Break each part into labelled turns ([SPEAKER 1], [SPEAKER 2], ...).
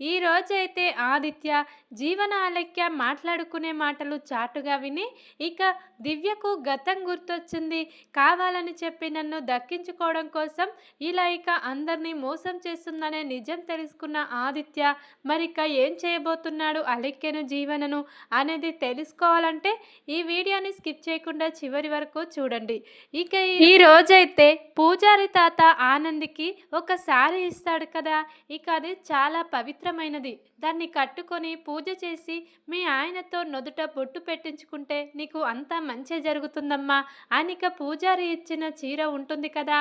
[SPEAKER 1] ఈ రోజైతే ఆదిత్య జీవన అలక్య మాట్లాడుకునే మాటలు చాటుగా విని ఇక దివ్యకు గతం గుర్తొచ్చింది. కావాలని చెప్పి నన్ను దక్కించుకోవడం కోసం ఇలా ఇక అందరినీ మోసం చేస్తుందనే నిజం తెలుసుకున్న ఆదిత్య మరిక ఏం చేయబోతున్నాడు అలెక్యను జీవనను అనేది తెలుసుకోవాలంటే ఈ వీడియోని స్కిప్ చేయకుండా చివరి వరకు చూడండి. ఇక ఈ- రోజైతే పూజారి తాత ఆనందికి ఒక సారీ ఇస్తాడు కదా? ఇక అది చాలా పవిత్రమైనది దాన్ని కట్టుకొని పూజ చేసి మీ ఆయనతో నొదుట బొట్టు పెట్టించుకుంటే నీకు అంతా మంచి జరుగుతుందమ్మా. అని ఇక పూజారి ఇచ్చిన చీర ఉంటుంది కదా.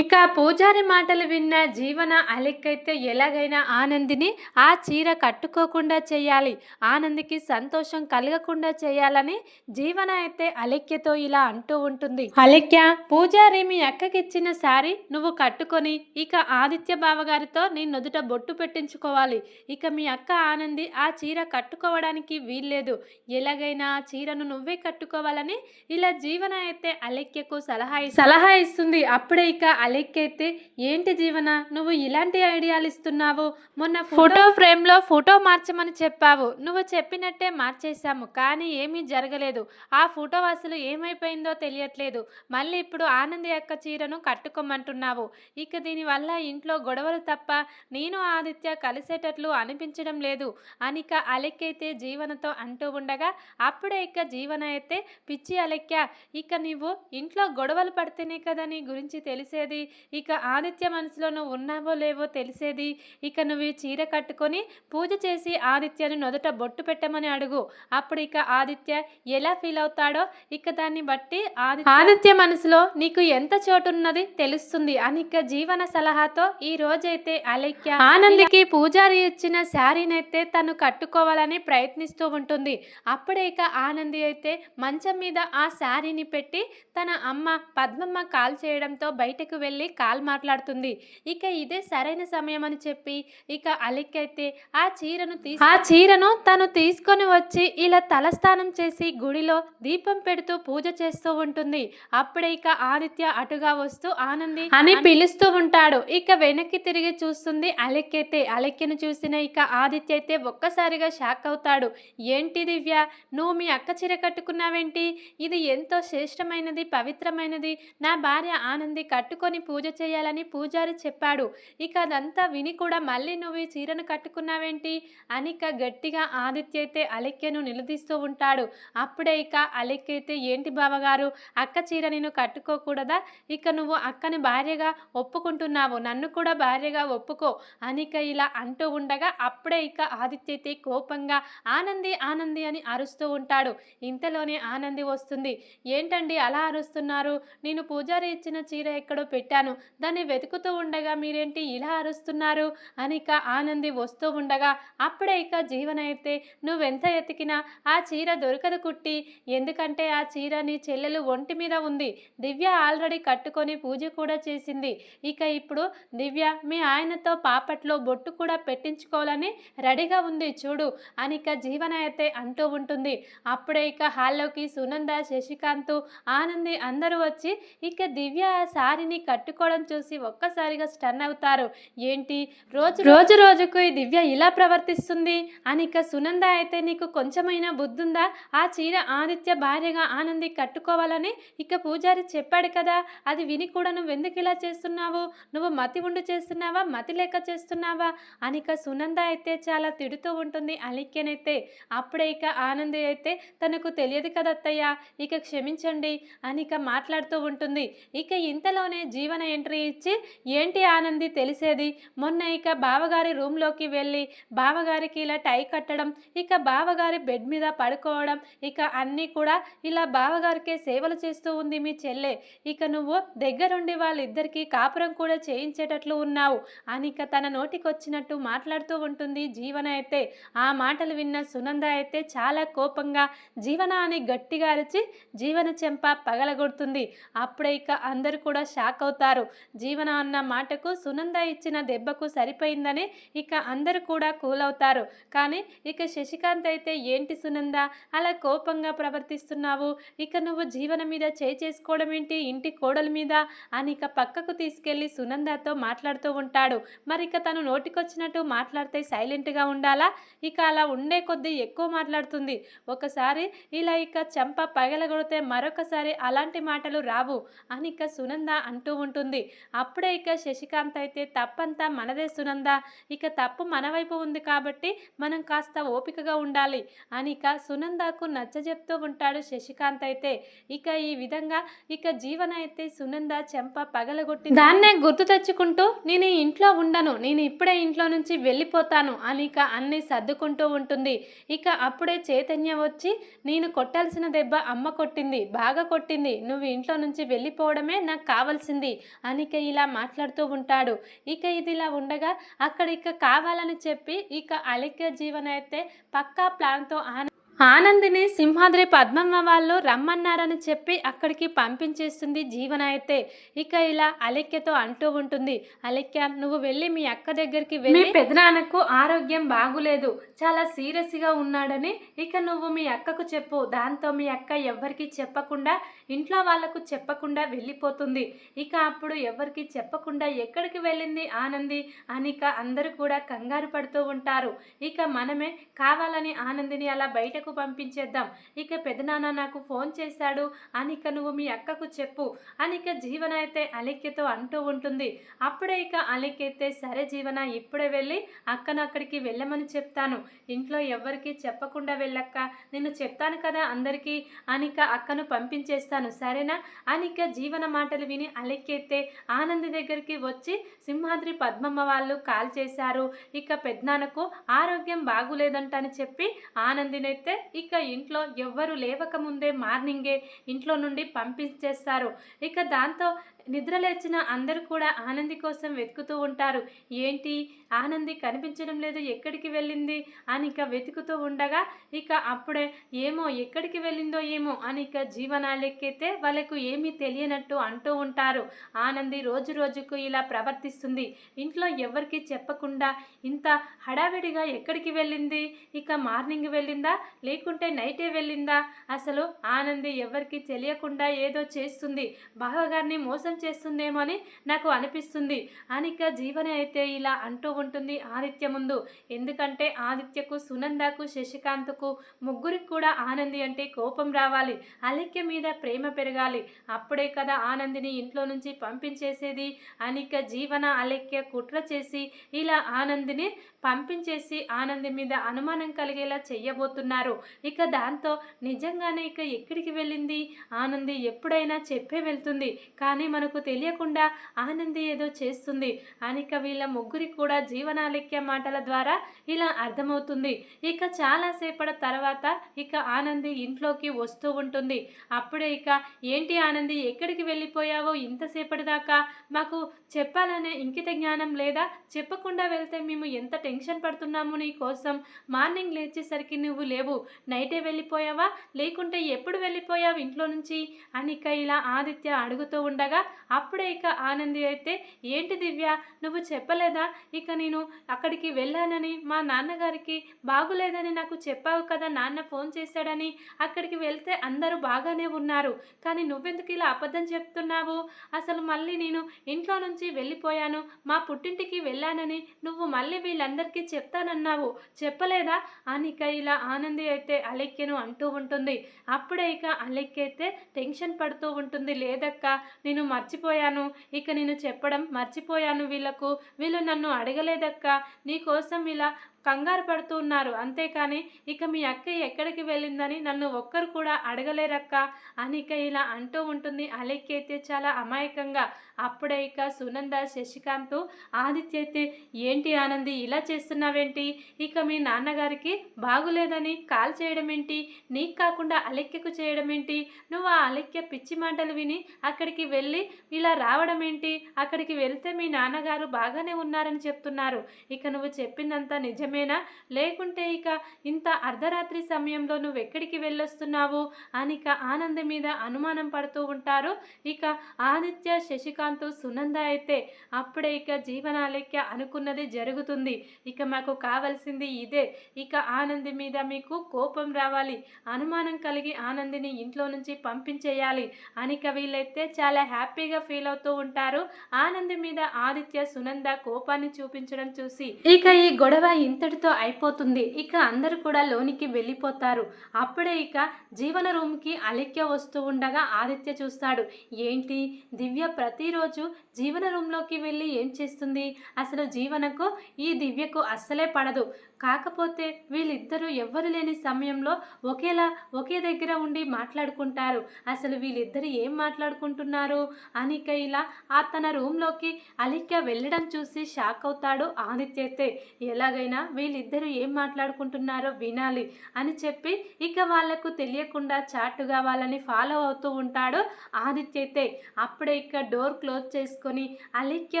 [SPEAKER 1] ఇక పూజారి మాటలు విన్న జీవన అలెక్కైతే ఎలాగైనా ఆనందిని ఆ చీర కట్టుకోకుండా చేయాలి. ఆనందికి సంతోషం కలగకుండా చేయాలని జీవన అయితే అలెక్యతో ఇలా అంటూ ఉంటుంది. అలెక్య పూజారి మీ అక్కకిచ్చిన సారీ నువ్వు కట్టుకొని ఇక ఆదిత్య బావగారితో నీ నుదుట బొట్టు పెట్టించుకోవాలి. ఇక మీ అక్క ఆనంది ఆ చీర కట్టుకోవడానికి వీల్లేదు. ఎలాగైనా ఆ చీరను నువ్వే కట్టుకోవాలని ఇలా జీవన అయితే అలెక్యకు సలహా సలహా ఇస్తుంది. అప్పుడే ఇక అలెక్య అయితే ఏంటి జీవన? నువ్వు ఇలాంటి ఐడియాలు ఇస్తున్నావు. మొన్న ఫోటో ఫ్రేమ్లో ఫోటో మార్చమని చెప్పావు. నువ్వు చెప్పినట్టే మార్చేశాము కానీ ఏమీ జరగలేదు. ఆ ఫోటో అసలు ఏమైపోయిందో తెలియట్లేదు. మళ్ళీ ఇప్పుడు ఆనంది యొక్క చీరను కట్టుకోమంటున్నావు. ఇక దీనివల్ల ఇంట్లో గొడవలు తప్ప నేను ఆదిత్య కలిసేట కలిసేటట్లు అనిపించడం లేదు. అనిక అలెక్కైతే జీవనతో అంటూ ఉండగా అప్పుడే ఇక జీవన అయితే పిచ్చి అలెక్య. ఇక నువ్వు ఇంట్లో గొడవలు పడితేనే కదా నీ గురించి తెలిసేది? ఇక ఆదిత్య మనసులో నువ్వు ఉన్నావో లేవో తెలిసేది? ఇక నువ్వు చీర కట్టుకొని పూజ చేసి ఆదిత్యని నొదట బొట్టు పెట్టమని అడుగు. అప్పుడు ఇక ఆదిత్య ఎలా ఫీల్ అవుతాడో ఇక దాన్ని బట్టి ఆది ఆదిత్య మనసులో నీకు ఎంత చోటున్నది తెలుస్తుంది? అని ఇక జీవన సలహాతో ఈ రోజైతే అలెక్య ఆనందికి పూజారి ఇచ్చిన శారీనైతే తను కట్టుకోవాలని ప్రయత్నిస్తూ ఉంటుంది. అప్పుడే ఇక ఆనంది అయితే మంచం మీద ఆ శారీని పెట్టి తన అమ్మ పద్మమ్మ కాల్ చేయడంతో బయటకు వెళ్ళి కాల్ మాట్లాడుతుంది. ఇక ఇదే సరైన సమయం అని చెప్పి ఇక అలెక్కైతే ఆ చీరను తీసి ఆ చీరను తను తీసుకొని వచ్చి ఇలా తలస్నానం చేసి గుడిలో దీపం పెడుతూ పూజ చేస్తూ ఉంటుంది. అప్పుడే ఇక ఆదిత్య అటుగా వస్తూ ఆనంది అని పిలుస్తూ ఉంటాడు. ఇక వెనక్కి తిరిగి చూస్తుంది అలెక్కైతే అలెక్యను చూసిన ఇక ఆదిత్య అయితే ఒక్కసారిగా షాక్ అవుతాడు. ఏంటి దివ్య? నువ్వు మీ అక్క చీర కట్టుకున్నావేంటి? ఇది ఎంతో శ్రేష్టమైనది పవిత్రమైనది. నా భార్య ఆనంది కట్టుకొని పూజ చేయాలని పూజారి చెప్పాడు. ఇక అదంతా విని కూడా మళ్ళీ నువ్వు ఈ చీరను కట్టుకున్నావేంటి? అని ఇక గట్టిగా ఆదిత్య అయితే అలెక్యను నిలదీస్తూ ఉంటాడు. అప్పుడే ఇక అలెక్య అయితే ఏంటి బావగారు? అక్క చీర నేను కట్టుకోకూడదా? ఇక నువ్వు అక్కని భార్యగా ఒప్పుకుంటున్నావు. నన్ను కూడా భార్యగా ఒప్పుకో అనిక ఇలా అంటూ ఉండగా అప్పుడే ఇక ఆదిత్య అయితే కోపంగా ఆనంది ఆనంది అని అరుస్తూ ఉంటాడు. ఇంతలోనే ఆనంది వస్తుంది. ఏంటండి అలా అరుస్తున్నారు? నేను పూజారి ఇచ్చిన చీర ఎక్కడో పెట్టాను. దాన్ని వెతుకుతూ ఉండగా మీరేంటి ఇలా అరుస్తున్నారు? అని ఇక ఆనంది వస్తూ ఉండగా అప్పుడే ఇక జీవన అయితే నువ్వెంత ఎతికినా ఆ చీర దొరకదు కుట్టి. ఎందుకంటే ఆ చీర నీ చెల్లెలు ఒంటి మీద ఉంది. దివ్య ఆల్రెడీ కట్టుకొని పూజ కూడా చేసింది. ఇక ఇప్పుడు దివ్య మీ ఆయనతో పాపట్లో బొట్టు కూడా పెట్టి పెట్టించుకోవాలని రెడీగా ఉంది చూడు. అని ఇక జీవన అయితే అంటూ ఉంటుంది. అప్పుడే ఇక హాల్లోకి సునంద శశికాంత్ ఆనంది అందరూ వచ్చి ఇక దివ్య సారిని కట్టుకోవడం చూసి ఒక్కసారిగా స్టన్ అవుతారు. ఏంటి? రోజు రోజు రోజుకు ఈ దివ్య ఇలా ప్రవర్తిస్తుంది? అని ఇక సునంద అయితే నీకు కొంచెమైనా బుద్ధుందా? ఆ చీర ఆదిత్య భార్యగా ఆనంది కట్టుకోవాలని ఇక పూజారి చెప్పాడు కదా. అది విని కూడా నువ్వు ఎందుకు ఇలా చేస్తున్నావు? నువ్వు మతి ఉండి చేస్తున్నావా? మతి లేక చేస్తున్నావా? అనిక సునంద అయితే చాలా తిడుతూ ఉంటుంది. అలిక్యనైతే అప్పుడే ఇక ఆనంది అయితే తనకు తెలియదు కదా అత్తయ్య ఇక క్షమించండి అని ఇక మాట్లాడుతూ ఉంటుంది. ఇక ఇంతలోనే జీవన ఎంట్రీ ఇచ్చి ఏంటి ఆనంది తెలిసేది? మొన్న ఇక బావగారి రూమ్లోకి వెళ్ళి బావగారికి ఇలా టై కట్టడం ఇక బావగారి బెడ్ మీద పడుకోవడం ఇక అన్నీ కూడా ఇలా బావగారికే సేవలు చేస్తూ ఉంది మీ చెల్లె. ఇక నువ్వు దగ్గరుండి వాళ్ళిద్దరికీ కాపురం కూడా చేయించేటట్లు ఉన్నావు అని ఇక తన నోటికొచ్చినట్టు మాట్లాడు మాట్లాడుతూ ఉంటుంది. జీవన అయితే ఆ మాటలు విన్న సునంద అయితే చాలా కోపంగా జీవన అని గట్టిగా అరిచి జీవన చెంప పగలగొడుతుంది. అప్పుడే ఇక అందరూ కూడా షాక్ అవుతారు. జీవన అన్న మాటకు సునంద ఇచ్చిన దెబ్బకు సరిపోయిందని ఇక అందరూ కూడా కూల్ అవుతారు కానీ ఇక శశికాంత్ అయితే ఏంటి సునంద అలా కోపంగా ప్రవర్తిస్తున్నావు? ఇక నువ్వు జీవన మీద చేయి చేసుకోవడం ఏంటి? ఇంటి కోడల మీద? అని ఇక పక్కకు తీసుకెళ్ళి సునందతో మాట్లాడుతూ ఉంటాడు. మరి ఇక తను నోటికొచ్చినట్టు మాట్లాడితే సైలెంట్గా ఉండాలా? ఇక అలా ఉండే కొద్దీ ఎక్కువ మాట్లాడుతుంది. ఒకసారి ఇలా ఇక చెంప పగలగొడితే మరొకసారి అలాంటి మాటలు రావు అని ఇక సునంద అంటూ ఉంటుంది. అప్పుడే ఇక శశికాంత్ అయితే తప్పంతా మనదే సునంద. ఇక తప్పు మన వైపు ఉంది కాబట్టి మనం కాస్త ఓపికగా ఉండాలి అని ఇక సునందకు నచ్చజెప్తూ ఉంటాడు శశికాంత్ అయితే. ఇక ఈ విధంగా ఇక జీవన అయితే సునంద చెంప పగలగొట్టి దాన్నే గుర్తు తెచ్చుకుంటూ నేను ఇంట్లో ఉండను. నేను ఇప్పుడే ఇంట్లో నుంచి వెళ్ళిపోతాను అని ఇక అన్ని సర్దుకుంటూ ఉంటుంది. ఇక అప్పుడే చైతన్య వచ్చి నేను కొట్టాల్సిన దెబ్బ అమ్మ కొట్టింది బాగా కొట్టింది నువ్వు ఇంట్లో నుంచి వెళ్ళిపోవడమే నాకు కావాల్సింది అనిక ఇలా మాట్లాడుతూ ఉంటాడు. ఇక ఇది ఇలా ఉండగా అక్కడ ఇక కావాలని చెప్పి ఇక అలిక జీవన అయితే పక్కా ప్లాన్తో ఆన ఆనందిని సింహాద్రి పద్మమ్మ వాళ్ళు రమ్మన్నారని చెప్పి అక్కడికి పంపించేస్తుంది జీవన అయితే ఇక ఇలా అలెక్యతో అంటూ ఉంటుంది అలెక్య నువ్వు వెళ్ళి మీ అక్క దగ్గరికి వెళ్ళి పెదనాన్నకు ఆరోగ్యం బాగులేదు చాలా సీరియస్గా ఉన్నాడని ఇక నువ్వు మీ అక్కకు చెప్పు. దాంతో మీ అక్క ఎవ్వరికి చెప్పకుండా ఇంట్లో వాళ్ళకు చెప్పకుండా వెళ్ళిపోతుంది. ఇక అప్పుడు ఎవరికి చెప్పకుండా ఎక్కడికి వెళ్ళింది ఆనంది? అనిక అందరూ కూడా కంగారు పడుతూ ఉంటారు. ఇక మనమే కావాలని ఆనందిని అలా బయటకు పంపించేద్దాం. ఇక పెదనాన్న నాకు ఫోన్ చేశాడు. అనిక నువ్వు మీ అక్కకు చెప్పు. అనిక జీవన అయితే అలెక్యతో అంటూ ఉంటుంది. అప్పుడే ఇక అలెక్కైతే సరే జీవన ఇప్పుడే వెళ్ళి అక్కను అక్కడికి వెళ్ళమని చెప్తాను. ఇంట్లో ఎవ్వరికీ చెప్పకుండా వెళ్ళక్క. నేను చెప్తాను కదా అందరికీ. అనిక అక్కను పంపించేస్తాను. సరేనా? అనిక జీవన మాటలు విని అలెక్కెత్తే ఆనంది దగ్గరికి వచ్చి సింహాద్రి పద్మమ్మ వాళ్ళు కాల్ చేశారు. ఇక పెద్దనాన్నకు ఆరోగ్యం బాగులేదంట అని చెప్పి ఆనందినైతే ఇక ఇంట్లో ఎవ్వరు లేవక ముందే మార్నింగే ఇంట్లో నుండి పంపించేస్తారు. ఇక దాంతో నిద్ర లేచిన అందరూ కూడా ఆనంది కోసం వెతుకుతూ ఉంటారు. ఏంటి? ఆనంది కనిపించడం లేదు ఎక్కడికి వెళ్ళింది? అని ఇక వెతుకుతూ ఉండగా ఇక అప్పుడే ఏమో ఎక్కడికి వెళ్ళిందో ఏమో అని ఇక జీవనాలెక్కితే వాళ్ళకు ఏమీ తెలియనట్టు అంటూ ఉంటారు. ఆనంది రోజు రోజుకు ఇలా ప్రవర్తిస్తుంది. ఇంట్లో ఎవరికి చెప్పకుండా ఇంత హడావిడిగా ఎక్కడికి వెళ్ళింది? ఇక మార్నింగ్ వెళ్ళిందా? లేకుంటే నైటే వెళ్ళిందా? అసలు ఆనంది ఎవరికి తెలియకుండా ఏదో చేస్తుంది. బావగారిని మోసం చేస్తుందేమో అని నాకు అనిపిస్తుంది. అనిక జీవని అయితే ఇలా అంటూ ఉంటుంది ఆదిత్య ముందు. ఎందుకంటే ఆదిత్యకు సునందకు శశికాంత్కు ముగ్గురికి కూడా ఆనంది అంటే కోపం రావాలి. అలిక్య మీద ప్రేమ పెరగాలి. అప్పుడే కదా ఆనందిని ఇంట్లో నుంచి పంపించేసేది. అనిక జీవన అలెక్య కుట్ర చేసి ఇలా ఆనందిని పంపించేసి ఆనంది మీద అనుమానం కలిగేలా చెయ్యబోతున్నారు ఇక దాంతో నిజంగానే ఇక ఎక్కడికి వెళ్ళింది? ఆనంది ఎప్పుడైనా చెప్పే వెళ్తుంది. కానీ మనకు తెలియకుండా ఆనంది ఏదో చేస్తుంది. అనిక వీళ్ళ ముగ్గురికి కూడా జీవనాలిక్య మాటల ద్వారా ఇలా అర్థమవుతుంది. ఇక చాలాసేపటి తర్వాత ఇక ఆనంది ఇంట్లోకి వస్తూ ఉంటుంది. అప్పుడే ఇక ఏంటి ఆనంది ఎక్కడికి వెళ్ళిపోయావో? ఇంతసేపటి దాకా? మాకు చెప్పాలనే ఇంకిత జ్ఞానం లేదా? చెప్పకుండా వెళ్తే మేము ఎంత టెన్షన్ పడుతున్నాము నీ కోసం? మార్నింగ్ లేచేసరికి నువ్వు లేవు. నైటే వెళ్ళిపోయావా? లేకుంటే ఎప్పుడు వెళ్ళిపోయావు ఇంట్లో నుంచి? అనిక ఇలా ఆదిత్య అడుగుతూ ఉండగా అప్పుడే ఇక ఆనంది అయితే ఏంటి దివ్య నువ్వు చెప్పలేదా? ఇక నేను అక్కడికి వెళ్ళానని మా నాన్నగారికి బాగులేదని నాకు చెప్పావు కదా నాన్న ఫోన్ చేశాడని. అక్కడికి వెళ్తే అందరూ బాగానే ఉన్నారు. కానీ నువ్వెందుకు ఇలా అబద్ధం చెప్తున్నావు? అసలు మళ్ళీ నేను ఇంట్లో నుంచి వెళ్ళిపోయాను. మా పుట్టింటికి వెళ్ళానని నువ్వు మళ్ళీ వీళ్ళందరికీ చెప్తానన్నావు. చెప్పలేదా? అనిక ఇలా ఆనంది అయితే అలెక్కెను అంటూ ఉంటుంది. అప్పుడే ఇక అలెక్కైతే అయితే టెన్షన్ పడుతూ ఉంటుంది. లేదక్క నేను మర్చిపోయాను. ఇక నేను చెప్పడం మర్చిపోయాను వీళ్ళకు. వీళ్ళు నన్ను అడగలేదక్క. నీకోసం ఇలా కంగారు పడుతూ ఉన్నారు. అంతేకాని ఇక మీ అక్కయ్య ఎక్కడికి వెళ్ళిందని నన్ను ఒక్కరు కూడా అడగలేరక్క అని ఇక ఇలా అంటూ ఉంటుంది. అలెక్కి అయితే చాలా అమాయకంగా. అప్పుడే ఇక సునంద శశికాంత్ ఆదిత్య అయితే ఏంటి ఆనంది ఇలా చేస్తున్నావేంటి? ఇక మీ నాన్నగారికి బాగులేదని కాల్ చేయడం ఏంటి నీకు కాకుండా అలెక్యకు చేయడం ఏంటి నువ్వు ఆ అలెక్య పిచ్చి మాటలు విని అక్కడికి వెళ్ళి ఇలా రావడం ఏంటి అక్కడికి వెళ్తే మీ నాన్నగారు బాగానే ఉన్నారని చెప్తున్నారు. ఇక నువ్వు చెప్పిందంతా నిజం నిజమేనా? లేకుంటే ఇక ఇంత అర్ధరాత్రి సమయంలో నువ్వు ఎక్కడికి వెళ్ళొస్తున్నావు? అని ఇక ఆనంద్ మీద అనుమానం పడుతూ ఉంటారు. ఇక ఆదిత్య శశికాంత్ సునంద అయితే అప్పుడే ఇక జీవనాలెక్క అనుకున్నది జరుగుతుంది. ఇక మాకు కావాల్సింది ఇదే. ఇక ఆనంది మీద మీకు కోపం రావాలి. అనుమానం కలిగి ఆనందిని ఇంట్లో నుంచి పంపించేయాలి. అనిక వీళ్ళైతే చాలా హ్యాపీగా ఫీల్ అవుతూ ఉంటారు. ఆనంది మీద ఆదిత్య సునంద కోపాన్ని చూపించడం చూసి ఇక ఈ గొడవ ఇంతటితో అయిపోతుంది. ఇక అందరూ కూడా లోనికి వెళ్ళిపోతారు. అప్పుడే ఇక జీవన రూమ్కి అలిక్య వస్తూ ఉండగా ఆదిత్య చూస్తాడు. ఏంటి? దివ్య ప్రతిరోజు జీవన రూమ్లోకి వెళ్ళి ఏం చేస్తుంది? అసలు జీవనకు ఈ దివ్యకు అస్సలే పడదు. కాకపోతే వీళ్ళిద్దరూ ఎవ్వరు లేని సమయంలో ఒకేలా ఒకే దగ్గర ఉండి మాట్లాడుకుంటారు. అసలు వీళ్ళిద్దరు ఏం మాట్లాడుకుంటున్నారు? అనిక ఇలా ఆ తన రూమ్లోకి అలిక్య వెళ్ళడం చూసి షాక్ అవుతాడు ఆదిత్యతే. ఎలాగైనా వీళ్ళిద్దరూ ఏం మాట్లాడుకుంటున్నారో వినాలి అని చెప్పి ఇక వాళ్ళకు తెలియకుండా చాటుగా వాళ్ళని ఫాలో అవుతూ ఉంటాడు ఆదిత్యతే. అప్పుడే ఇక డోర్ క్లోజ్ చేసుకొని అలిక్య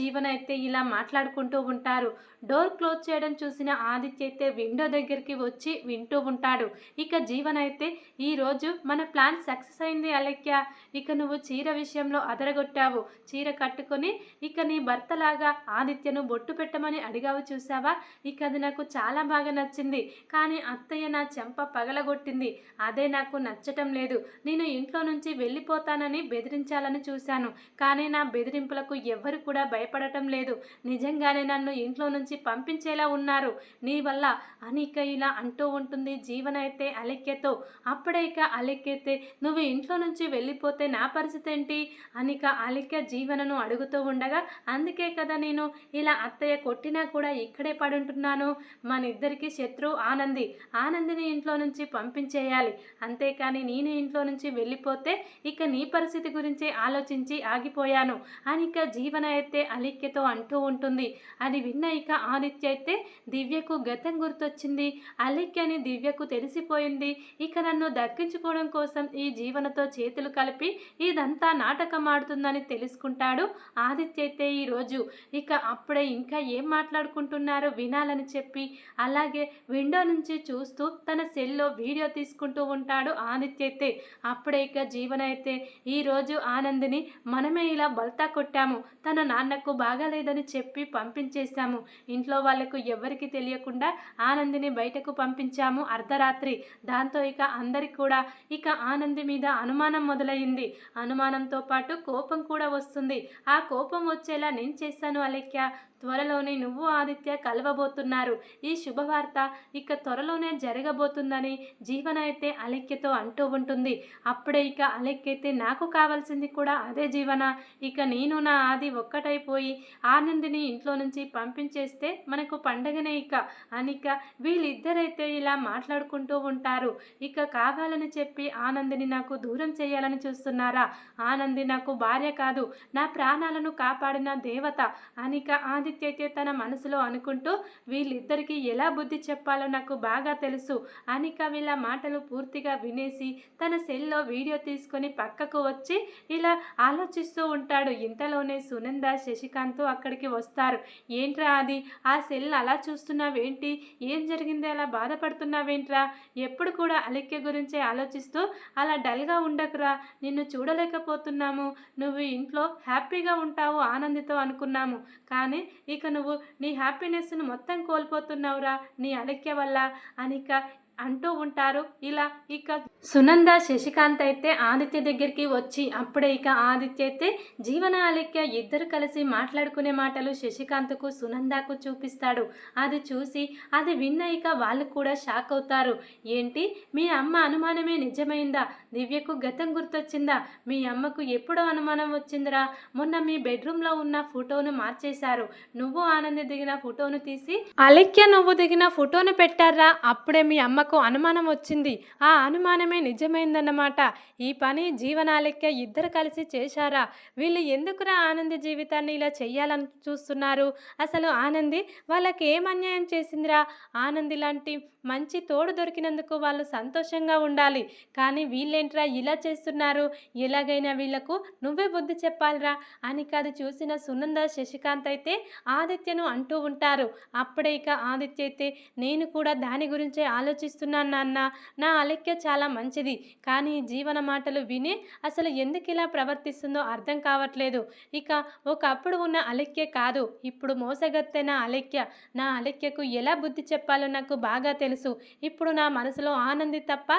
[SPEAKER 1] జీవన అయితే ఇలా మాట్లాడుకుంటూ ఉంటారు. డోర్ క్లోజ్ చేయడం చూసిన ఆదిత్య అయితే విండో దగ్గరికి వచ్చి వింటూ ఉంటాడు. ఇక జీవన్ అయితే ఈరోజు మన ప్లాన్ సక్సెస్ అయింది అలెక్య ఇక నువ్వు చీర విషయంలో అదరగొట్టావు. చీర కట్టుకొని ఇక నీ భర్తలాగా ఆదిత్యను బొట్టు పెట్టమని అడిగావు చూసావా ఇక అది నాకు చాలా బాగా నచ్చింది. కానీ అత్తయ్య నా చెంప పగలగొట్టింది. అదే నాకు నచ్చటం లేదు. నేను ఇంట్లో నుంచి వెళ్ళిపోతానని బెదిరించాలని చూశాను. కానీ నా బెదిరింపులకు ఎవ్వరు కూడా భయపడటం లేదు. నిజంగానే నన్ను ఇంట్లో నుంచి పంపించేలా ఉన్నారు. నీ వల్ల అనిక ఇలా అంటూ ఉంటుంది జీవన అయితే అలెక్యతో. అప్పుడే ఇక అలెక్యతే నువ్వు ఇంట్లో నుంచి వెళ్ళిపోతే నా పరిస్థితి ఏంటి? అనిక అలెక్య జీవనను అడుగుతూ ఉండగా అందుకే కదా నేను ఇలా అత్తయ్య కొట్టినా కూడా ఇక్కడే పడుంటున్నాను. మన ఇద్దరికి శత్రువు ఆనంది. ఆనందిని ఇంట్లో నుంచి పంపించేయాలి. అంతేకాని నేను ఇంట్లో నుంచి వెళ్ళిపోతే ఇక నీ పరిస్థితి గురించి ఆలోచించి ఆగిపోయాను. అనిక జీవన అయితే అలిక్యతో అంటూ ఉంటుంది. అది విన్న ఇక ఆదిత్య అయితే దివ్యకు గతం గుర్తొచ్చింది. అలిక్యని దివ్యకు తెలిసిపోయింది. ఇక నన్ను దక్కించుకోవడం కోసం ఈ జీవనతో చేతులు కలిపి ఇదంతా నాటకం ఆడుతుందని తెలుసుకుంటాడు ఆదిత్య అయితే ఈరోజు ఇక అప్పుడే ఇంకా ఏం మాట్లాడుకుంటున్నారో వినాలని చెప్పి అలాగే విండో నుంచి చూస్తూ తన సెల్లో వీడియో తీసుకుంటూ ఉంటాడు ఆదిత్య అయితే. అప్పుడే ఇక జీవన అయితే ఈరోజు ఆనందిని మనమే ఇలా బల్తా కొట్టాము. తన నాన్నకు బాగాలేదని చెప్పి పంపించేశాము. ఇంట్లో వాళ్ళకు ఎవరికి తెలియకుండా ఆనందిని బయటకు పంపించాము అర్ధరాత్రి. దాంతో ఇక అందరికి కూడా ఇక ఆనంది మీద అనుమానం మొదలయ్యింది అనుమానంతో పాటు కోపం కూడా వస్తుంది. ఆ కోపం వచ్చేలా నేను చేశాను అలెక్య త్వరలోనే నువ్వు ఆదిత్య కలవబోతున్నారు. ఈ శుభవార్త ఇక త్వరలోనే జరగబోతుందని జీవన అయితే అలెక్యతో అంటూ ఉంటుంది. అప్పుడే ఇక అలెక్కైతే నాకు కావాల్సింది కూడా అదే జీవన. ఇక నేను నా ఆది ఒక్కటైపోయి ఆనందిని ఇంట్లో నుంచి పంపించేస్తే మనకు పండగనే ఇక. అనిక వీళ్ళిద్దరైతే ఇలా మాట్లాడుకుంటూ ఉంటారు. ఇక కావాలని చెప్పి ఆనందిని నాకు దూరం చేయాలని చూస్తున్నారా? ఆనంది నాకు భార్య కాదు. నా ప్రాణాలను కాపాడిన దేవత. అనిక ఆది ఆదిత్య అయితే తన మనసులో అనుకుంటూ వీళ్ళిద్దరికీ ఎలా బుద్ధి చెప్పాలో నాకు బాగా తెలుసు. అనిక వీళ్ళ మాటలు పూర్తిగా వినేసి తన సెల్లో వీడియో తీసుకొని పక్కకు వచ్చి ఇలా ఆలోచిస్తూ ఉంటాడు. ఇంతలోనే సునంద శశికాంత్ అక్కడికి వస్తారు. ఏంట్రా అది? ఆ సెల్ అలా చూస్తున్నావేంటి? ఏం జరిగింది? అలా బాధపడుతున్నావేంట్రా? ఎప్పుడు కూడా అలెక్య గురించే ఆలోచిస్తూ అలా డల్గా ఉండకురా? నిన్ను చూడలేకపోతున్నాము. నువ్వు ఇంట్లో హ్యాపీగా ఉంటావు ఆనందితో అనుకున్నాము. కానీ ఇక నువ్వు నీ హ్యాపీనెస్ను మొత్తం కోల్పోతున్నావురా నీ అలక్య వల్ల. అనిక అంటూ ఉంటారు. ఇలా ఇక సునంద శశికాంత్ అయితే ఆదిత్య దగ్గరికి వచ్చి అప్పుడే ఇక ఆదిత్య అయితే జీవన ఆలిక్య ఇద్దరు కలిసి మాట్లాడుకునే మాటలు శశికాంత్కు సునందకు చూపిస్తాడు. అది చూసి అది విన్న ఇక వాళ్ళు కూడా షాక్ అవుతారు. ఏంటి? మీ అమ్మ అనుమానమే నిజమైందా? దివ్యకు గతం గుర్తొచ్చిందా? మీ అమ్మకు ఎప్పుడో అనుమానం వచ్చిందిరా? మొన్న మీ బెడ్రూమ్లో ఉన్న ఫోటోను మార్చేశారు. నువ్వు ఆనంది దిగిన ఫోటోను తీసి అలిక్య నువ్వు దిగిన ఫోటోను పెట్టారా? అప్పుడే మీ అమ్మకు అనుమానం వచ్చింది. ఆ అనుమానమే నిజమైందన్నమాట. ఈ పని జీవనాలెక్య ఇద్దరు కలిసి చేశారా? వీళ్ళు ఎందుకురా ఆనంది జీవితాన్ని ఇలా చేయాలని చూస్తున్నారు? అసలు ఆనంది వాళ్ళకి ఏం అన్యాయం చేసిందిరా? ఆనంది లాంటి మంచి తోడు దొరికినందుకు వాళ్ళు సంతోషంగా ఉండాలి. కానీ వీళ్ళేంట్రా ఇలా చేస్తున్నారు? ఎలాగైనా వీళ్ళకు నువ్వే బుద్ధి చెప్పాలిరా? అని కాదు చూసిన సునంద శశికాంత్ అయితే ఆదిత్యను అంటూ ఉంటారు. అప్పుడే ఇక ఆదిత్య అయితే నేను కూడా దాని గురించే ఆలోచి ఆలోచిస్తున్నాను నాన్న. నా అలెక్య చాలా మంచిది. కానీ జీవన మాటలు విని అసలు ఎందుకు ఇలా ప్రవర్తిస్తుందో అర్థం కావట్లేదు. ఇక ఒకప్పుడు ఉన్న అలెక్య కాదు. ఇప్పుడు మోసగత్తెన అలెక్య నా అలెక్యకు ఎలా బుద్ధి చెప్పాలో నాకు బాగా తెలుసు. ఇప్పుడు నా మనసులో ఆనంది తప్ప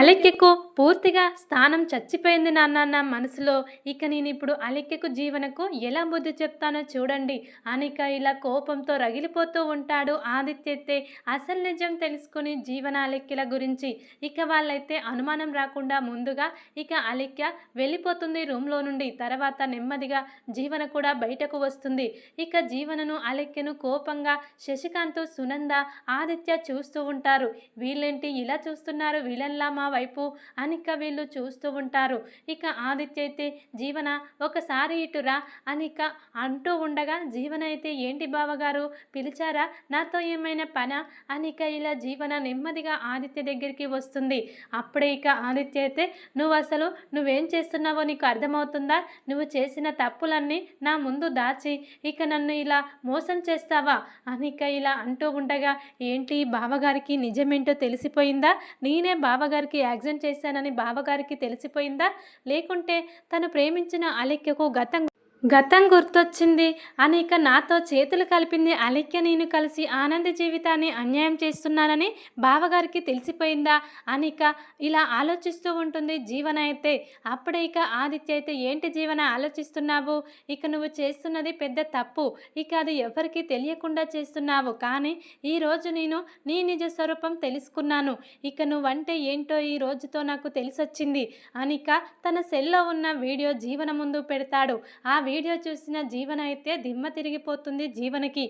[SPEAKER 1] అలెక్యకు పూర్తిగా స్థానం చచ్చిపోయింది నాన్న నా మనసులో. ఇక నేను ఇప్పుడు అలెక్యకు జీవనకు ఎలా బుద్ధి చెప్తానో చూడండి. అనిక ఇలా కోపంతో రగిలిపోతూ ఉంటాడు ఆదిత్యతే. అసలు నిజం తెలుసుకుని జీవన అలెక్యల గురించి. ఇక వాళ్ళైతే అనుమానం రాకుండా ముందుగా ఇక అలెక్య వెళ్ళిపోతుంది రూమ్లో నుండి. తర్వాత నెమ్మదిగా జీవన కూడా బయటకు వస్తుంది. ఇక జీవనను అలెక్యను కోపంగా శశికాంత్ సునంద ఆదిత్య చూస్తూ ఉంటారు. వీళ్ళేంటి ఇలా చూస్తున్నారు? వీళ్ళల్లా మా వైపు? అనిక వీళ్ళు చూస్తూ ఉంటారు. ఇక ఆదిత్య అయితే జీవన ఒకసారి ఇటురా అనిక అంటూ ఉండగా జీవన అయితే ఏంటి బావగారు? పిలిచారా? నాతో ఏమైనా పనా? అనిక ఇలా జీవన నెమ్మదిగా ఆదిత్య దగ్గరికి వస్తుంది. అప్పుడే ఇక ఆదిత్య అయితే నువ్వు అసలు నువ్వేం చేస్తున్నావో నీకు అర్థమవుతుందా? నువ్వు చేసిన తప్పులన్నీ నా ముందు దాచి ఇక నన్ను ఇలా మోసం చేస్తావా? అనిక ఇలా అంటూ ఉండగా ఏంటి బావగారికి నిజమేంటో తెలిసిపోయిందా? నేనే బావగారికి యాక్సిడెంట్ చేశానని బావగారికి తెలిసిపోయిందా? లేకుంటే తను ప్రేమించిన అలెక్యకు గతం గతం గుర్తొచ్చింది అని ఇక నాతో చేతులు కలిపింది అలెక్య నేను కలిసి ఆనంద జీవితాన్ని అన్యాయం చేస్తున్నానని బావగారికి తెలిసిపోయిందా అని ఇక ఇలా ఆలోచిస్తూ ఉంటుంది జీవన అయితే. అప్పుడే ఇక ఆదిత్య అయితే ఏంటి జీవన ఆలోచిస్తున్నావు? ఇక నువ్వు చేస్తున్నది పెద్ద తప్పు. ఇక అది ఎవరికీ తెలియకుండా చేస్తున్నావు. కానీ ఈరోజు నేను నీ నిజ స్వరూపం తెలుసుకున్నాను. ఇక నువ్వంటే ఏంటో ఈ రోజుతో నాకు తెలిసొచ్చింది. అనిక తన సెల్లో ఉన్న వీడియో జీవన ముందు పెడతాడు. ఆ వీడియో చూసిన జీవన అయితే దిమ్మ తిరిగిపోతుంది జీవనకి.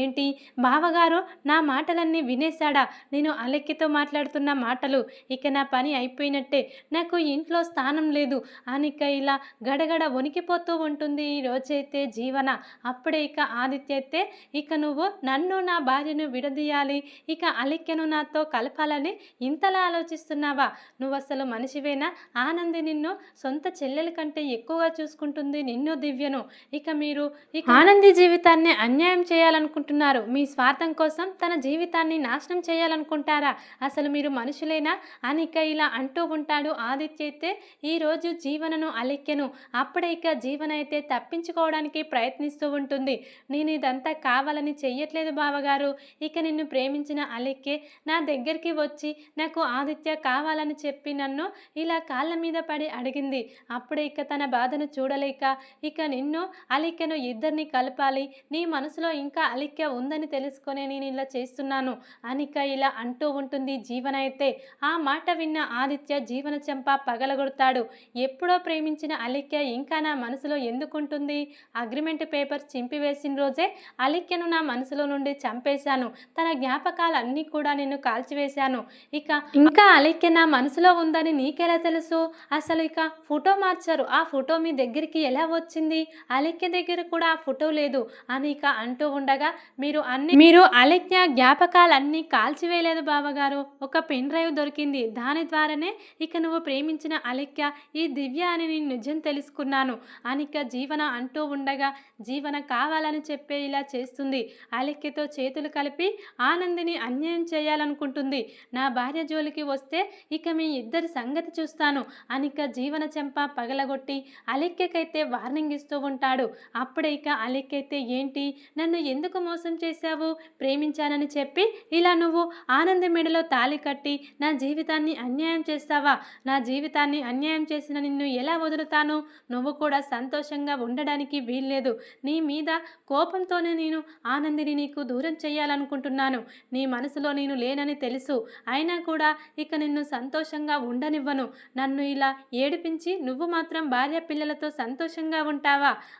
[SPEAKER 1] ఏంటి? బావగారు నా మాటలన్నీ వినేశాడా? నేను అలెక్కితో మాట్లాడుతున్న మాటలు. ఇక నా పని అయిపోయినట్టే. నాకు ఇంట్లో స్థానం లేదు. అనిక ఇలా గడగడ వణికిపోతూ ఉంటుంది ఈ రోజైతే జీవన. అప్పుడే ఇక ఆదిత్య అయితే ఇక నువ్వు నన్ను నా భార్యను విడదీయాలి. ఇక అలెక్యను నాతో కలపాలని ఇంతలా ఆలోచిస్తున్నావా? నువ్వు అసలు మనిషివేనా? ఆనంది నిన్ను సొంత చెల్లెల కంటే ఎక్కువగా చూసుకుంటుంది నిన్ను దివ్యను ఇక మీరు ఇక ఆనంది జీవితాన్ని అన్యాయం చేయాలనుకుంటున్నారు. మీ స్వార్థం కోసం తన జీవితాన్ని నాశనం చేయాలనుకుంటారా? అసలు మీరు మనుషులేనా? అని ఇక ఇలా అంటూ ఉంటాడు ఆదిత్య అయితే ఈరోజు జీవనను అలెక్కెను. అప్పుడే ఇక జీవన అయితే తప్పించుకోవడానికి ప్రయత్నిస్తూ ఉంటుంది. నేను ఇదంతా కావాలని చెయ్యట్లేదు బావగారు. ఇక నిన్ను ప్రేమించిన అలెక్కే నా దగ్గరికి వచ్చి నాకు ఆదిత్య కావాలని చెప్పి నన్ను ఇలా కాళ్ళ మీద పడి అడిగింది. అప్పుడే ఇక తన బాధను చూడలేక ఇక నిన్ను అలిక్యను ఇద్దరిని కలపాలి. నీ మనసులో ఇంకా అలిక్య ఉందని తెలుసుకొని నేను ఇలా చేస్తున్నాను. అనిక ఇలా అంటూ ఉంటుంది జీవన అయితే ఆ మాట విన్న ఆదిత్య జీవన చెంప పగలగొడతాడు. ఎప్పుడో ప్రేమించిన అలిక్య ఇంకా నా మనసులో ఎందుకుంటుంది? అగ్రిమెంట్ పేపర్స్ చింపివేసిన రోజే అలిక్యను నా మనసులో నుండి చంపేశాను. తన జ్ఞాపకాలన్నీ కూడా నేను కాల్చివేశాను. ఇక ఇంకా అలిక్య నా మనసులో ఉందని నీకెలా తెలుసు? అసలు ఇక ఫోటో మార్చారు. ఆ ఫోటో మీ దగ్గరికి ఎలా వచ్చింది? అలెక్య దగ్గర కూడా ఆ ఫోటో లేదు అని ఇక అంటూ ఉండగా మీరు అన్ని మీరు అలెక్య జ్ఞాపకాలన్నీ కాల్చివేయలేదు బావగారు. ఒక పెన్ డ్రైవ్ దొరికింది. దాని ద్వారానే ఇక నువ్వు ప్రేమించిన అలెక్య ఈ దివ్య అని నేను నిజం తెలుసుకున్నాను అనిక జీవన అంటూ ఉండగా జీవన కావాలని చెప్పే ఇలా చేస్తుంది. అలిక్యతో చేతులు కలిపి ఆనందిని అన్యాయం చేయాలనుకుంటుంది. నా భార్య జోలికి వస్తే ఇక మీ ఇద్దరి సంగతి చూస్తాను అనిక జీవన చెంప పగలగొట్టి అలెక్యకైతే వార్నింగ్ ఇస్తూ చేస్తూ ఉంటాడు. అప్పుడే ఇక అలెక్కైతే ఏంటి? నన్ను ఎందుకు మోసం చేశావు? ప్రేమించానని చెప్పి ఇలా నువ్వు ఆనంది మెడలో తాళి కట్టి నా జీవితాన్ని అన్యాయం చేస్తావా? నా జీవితాన్ని అన్యాయం చేసిన నిన్ను ఎలా వదులుతాను? నువ్వు కూడా సంతోషంగా ఉండడానికి వీల్లేదు. నీ మీద కోపంతోనే నేను ఆనందిని నీకు దూరం చేయాలనుకుంటున్నాను. నీ మనసులో నేను లేనని తెలుసు. అయినా కూడా ఇక నిన్ను సంతోషంగా ఉండనివ్వను. నన్ను ఇలా ఏడిపించి నువ్వు మాత్రం భార్య పిల్లలతో సంతోషంగా ఉంటావు.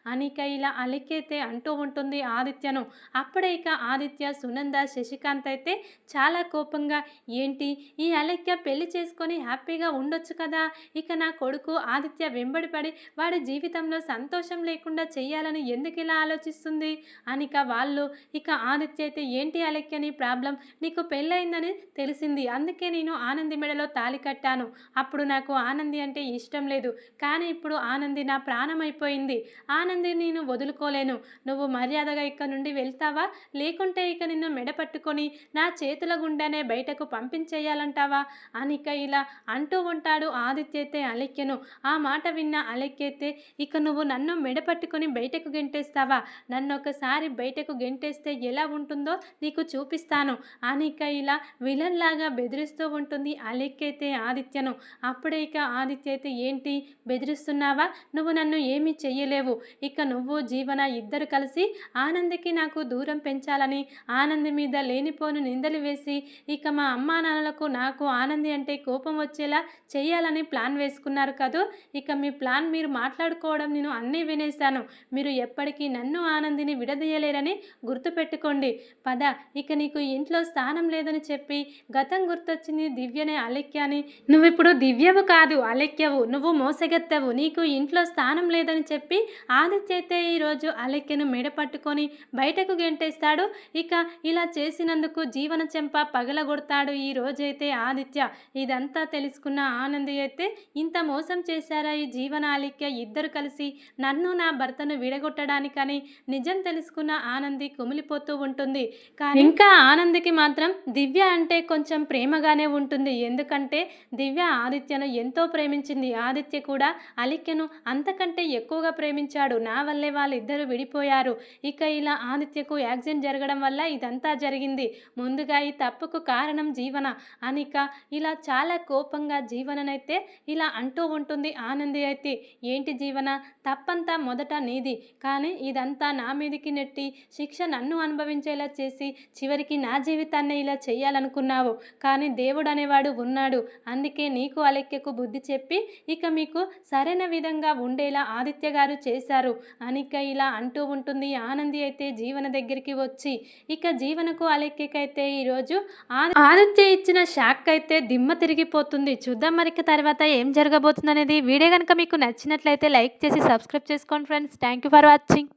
[SPEAKER 1] అనిక ఇలా అలికేతే అంటూ ఉంటుంది ఆదిత్యను. అప్పుడే ఇక ఆదిత్య సునంద శశికాంత్ అయితే చాలా కోపంగా ఏంటి? ఈ అలెక్య పెళ్ళి చేసుకొని హ్యాపీగా ఉండొచ్చు కదా? ఇక నా కొడుకు ఆదిత్య వెంబడి పడి వాడి జీవితంలో సంతోషం లేకుండా చేయాలని ఎందుకు ఇలా ఆలోచిస్తుంది? అనిక వాళ్ళు ఇక ఆదిత్య అయితే ఏంటి అలెక్య నీ ప్రాబ్లం? నీకు పెళ్ళయిందని తెలిసింది. అందుకే నేను ఆనంది మెడలో తాలి కట్టాను. అప్పుడు నాకు ఆనంది అంటే ఇష్టం లేదు. కానీ ఇప్పుడు ఆనంది నా ప్రాణం అయిపోయింది ఆనంది నేను వదులుకోలేను. నువ్వు మర్యాదగా ఇక్కడ నుండి వెళ్తావా? లేకుంటే ఇక నిన్ను మెడపట్టుకొని నా చేతుల గుండానే బయటకు పంపించేయాలంటావా? అనిక ఇలా అంటూ ఉంటాడు ఆదిత్య అయితే అలెక్యను. ఆ మాట విన్న అలెక్యైతే ఇక నువ్వు నన్ను మెడపట్టుకొని బయటకు గెంటేస్తావా? నన్ను ఒకసారి బయటకు గెంటేస్తే ఎలా ఉంటుందో నీకు చూపిస్తాను. అనిక ఇలా విలన్ లాగా బెదిరిస్తూ ఉంటుంది అలెక్కైతే ఆదిత్యను. అప్పుడే ఇక ఆదిత్య అయితే ఏంటి? బెదిరిస్తున్నావా? నువ్వు నన్ను ఏమీ చెయ్యలేవు. ఇక నువ్వు జీవన ఇద్దరు కలిసి ఆనందికి నాకు దూరం పెంచాలని ఆనంది మీద లేనిపోను నిందలు వేసి ఇక మా అమ్మా నాన్నలకు నాకు ఆనంది అంటే కోపం వచ్చేలా చేయాలని ప్లాన్ వేసుకున్నారు కదూ? ఇక మీ ప్లాన్ మీరు మాట్లాడుకోవడం నేను అన్నీ వినేశాను. మీరు ఎప్పటికీ నన్ను ఆనందిని విడదీయలేరని గుర్తుపెట్టుకోండి. పద ఇక నీకు ఇంట్లో స్థానం లేదని చెప్పి గతం గుర్తొచ్చింది దివ్యనే అలెక్య అని నువ్విప్పుడు దివ్యవు కాదు అలెక్యవు నువ్వు మోసగెత్తవు. నీకు ఇంట్లో స్థానం లేదని చెప్పి ఆదిత్య అయితే ఈరోజు అలెక్యను మెడ పట్టుకొని బయటకు గెంటేస్తాడు. ఇక ఇలా చేసినందుకు జీవన చెంప పగలగొడతాడు ఈ రోజైతే ఆదిత్య. ఇదంతా తెలుసుకున్న ఆనంది అయితే ఇంత మోసం చేశారా ఈ జీవన అలిక్య? ఇద్దరు కలిసి నన్ను నా భర్తను విడగొట్టడానికని నిజం తెలుసుకున్న ఆనంది కుమిలిపోతూ ఉంటుంది. కానీ ఇంకా ఆనందికి మాత్రం దివ్య అంటే కొంచెం ప్రేమగానే ఉంటుంది. ఎందుకంటే దివ్య ఆదిత్యను ఎంతో ప్రేమించింది. ఆదిత్య కూడా అలిక్యను అంతకంటే ఎక్కువగా ప్రేమించాడు నా వల్లే వాళ్ళిద్దరూ విడిపోయారు. ఇక ఇలా ఆదిత్యకు యాక్సిడెంట్ జరగడం వల్ల ఇదంతా జరిగింది. ముందుగా ఈ తప్పుకు కారణం జీవన. అనిక ఇలా చాలా కోపంగా జీవననైతే ఇలా అంటూ ఉంటుంది ఆనంది అయితే. ఏంటి జీవన? తప్పంతా మొదట నీది. కానీ ఇదంతా నా మీదికి నెట్టి శిక్ష నన్ను అనుభవించేలా చేసి చివరికి నా జీవితాన్ని ఇలా చేయాలనుకున్నావు కానీ దేవుడు అనేవాడు ఉన్నాడు. అందుకే నీకు అలెక్యకు బుద్ధి చెప్పి ఇక మీకు సరైన విధంగా ఉండేలా ఆదిత్య గారు చేశారు. అనిక ఇలా అంటూ ఉంటుంది. ఆనంది అయితే జీవన దగ్గరికి వచ్చి ఇక జీవనకు అలెక్కకైతే ఈరోజు ఆ- ఆదిత్య ఇచ్చిన షాక్ అయితే దిమ్మ తిరిగిపోతుంది. చూద్దాం మరిక తర్వాత ఏం జరగబోతుంది అనేది వీడియో కనుక మీకు నచ్చినట్లయితే లైక్ చేసి సబ్స్క్రైబ్ చేసుకోండి friends. Thank you for watching.